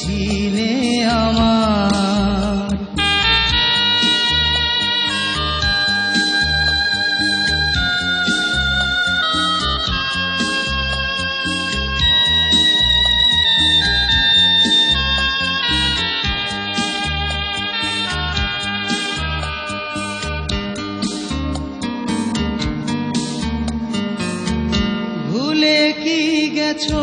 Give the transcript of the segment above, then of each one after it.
ছিলে আমার। ভুলে কি গেছো?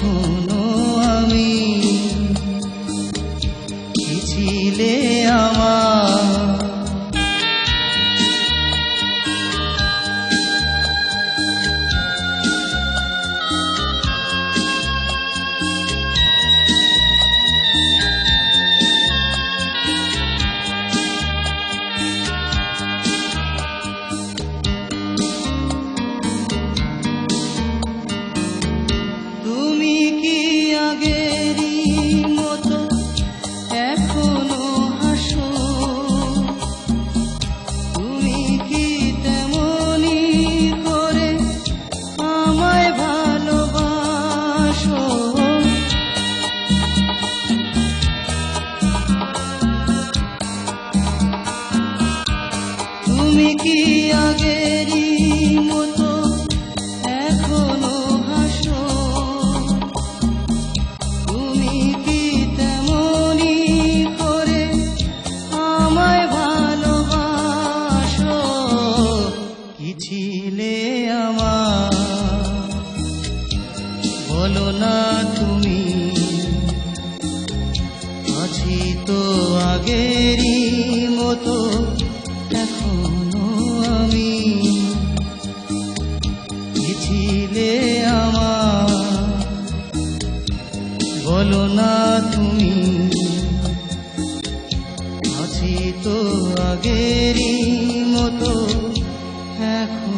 এখনও কি আগেরই মতো এখনও হাসো? তুমি কি তেমনি করে আমায় ভালোবাসো? কি ছিলে আমার? বলো না তুমি। আছি তো আগেরই মতো। কি